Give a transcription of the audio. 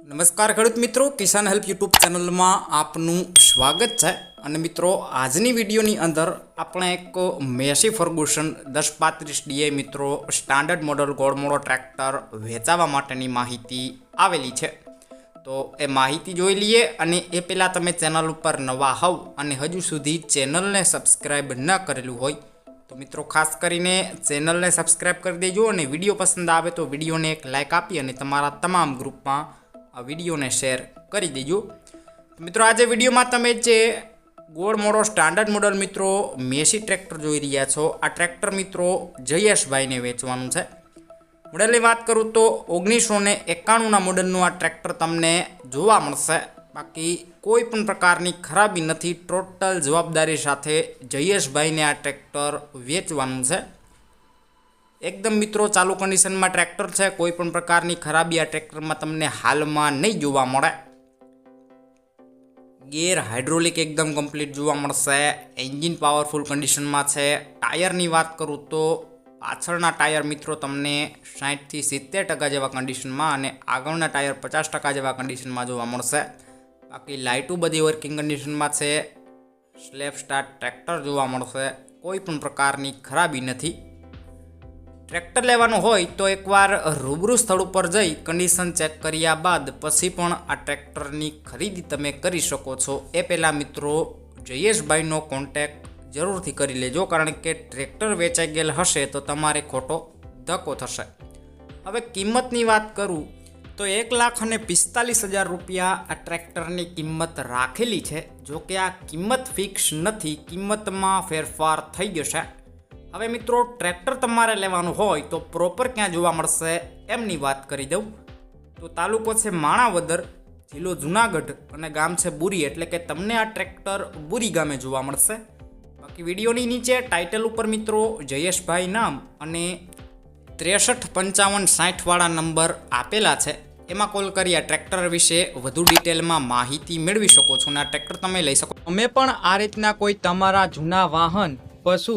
નમસ્કાર ખેડૂત મિત્રો, કિસાન હેલ્પ યુટ્યુબ ચેનલમાં આપનું સ્વાગત છે. અને મિત્રો, આજની વિડીયોની અંદર આપણે એક મેસી ફર્ગુસન દસ પાંત્રીસ ડીએ મિત્રો સ્ટાન્ડર્ડ મોડલ ગોળમોળો ટ્રેક્ટર વેચાવા માટેની માહિતી આવેલી છે. તો એ માહિતી જોઈ લઈએ અને એ પહેલાં તમે ચેનલ ઉપર નવા હોવ અને હજુ સુધી ચેનલને સબસ્ક્રાઈબ ન કરેલું હોય, તો મિત્રો ખાસ કરીને ચેનલને સબસ્ક્રાઈબ કરી દેજો અને વીડિયો પસંદ આવે તો વિડીયોને એક લાઇક આપી અને તમારા તમામ ગ્રુપમાં આ વિડીયોને શેર કરી દેજો. મિત્રો, આજે વિડીયોમાં તમે જે ગોળ મોડો સ્ટાન્ડર્ડ મોડલ મિત્રો મેસી ટ્રેક્ટર જોઈ રહ્યા છો. આ ટ્રેક્ટર મિત્રો જયેશભાઈને વેચવાનું છે. મોડલની વાત કરું તો ઓગણીસો ને એકાણુંના મોડલનું આ ટ્રેક્ટર તમને જોવા મળશે. બાકી કોઈ પણ પ્રકારની ખરાબી નથી. ટોટલ જવાબદારી સાથે જયેશભાઈને આ ટ્રેક્ટર વેચવાનું છે. એકદમ મિત્રો, ચાલુ કન્ડિશનમાં ટ્રેક્ટર છે. કોઈ પણ પ્રકારની ખરાબી આ ટ્રેક્ટરમાં તમને હાલમાં નહીં જોવા મળે. ગેર હાઇડ્રોલિક એકદમ કમ્પ્લીટ જોવા મળશે. એન્જિન પાવરફુલ કન્ડિશનમાં છે. ટાયરની વાત કરું તો પાછળના ટાયર મિત્રો તમને સાઠથી સિત્તેર ટકા જેવા કન્ડિશનમાં અને આગળના ટાયર પચાસ ટકા જેવા કન્ડિશનમાં જોવા મળશે. બાકી લાઇટો બધી વર્કિંગ કન્ડિશનમાં છે. સ્લેબ સ્ટાર્ટ ટ્રેક્ટર જોવા મળશે. કોઈ પણ પ્રકારની ખરાબી નથી. ટ્રેક્ટર લેવાનું હોય તો એકવાર રૂબરૂ સ્થળ ઉપર જઈ કન્ડિશન ચેક કર્યા બાદ પછી પણ આ ટ્રેક્ટરની ખરીદી તમે કરી શકો છો. એ પહેલાં મિત્રો જયેશભાઈનો કોન્ટેક જરૂરથી કરી લેજો, કારણ કે ટ્રેક્ટર વેચાઈ ગયેલ હશે તો તમારે ખોટો ધક્કો થશે. હવે કિંમતની વાત કરું તો એક લાખ અને પિસ્તાલીસ હજાર રૂપિયા આ ટ્રેક્ટરની કિંમત રાખેલી છે. જો કે આ કિંમત ફિક્સ નથી, કિંમતમાં ફેરફાર થઈ જશે. હવે મિત્રો, ટ્રેક્ટર તમારે લેવાનું હોય તો પ્રોપર ક્યાં જોવા મળશે એમની વાત કરી દઉં. તો તાલુકો છે માણાવદર, જિલ્લો જુનાગઢ અને ગામ છે બુરી, એટલે કે તમને આ ટ્રેક્ટર બુરી ગામે જોવા મળશે. બાકી વિડીયોની નીચે ટાઇટલ ઉપર મિત્રો, જયેશભાઈ નામ અને ત્રેસઠ પંચાવન સાઠવાળા નંબર આપેલા છે. એમાં કોલ કરી આ ટ્રેક્ટર વિશે વધુ ડિટેલમાં માહિતી મેળવી શકો છો અને આ ટ્રેક્ટર તમે લઈ શકો. તમે પણ આ રીતના કોઈ તમારા જૂના વાહન, પશુ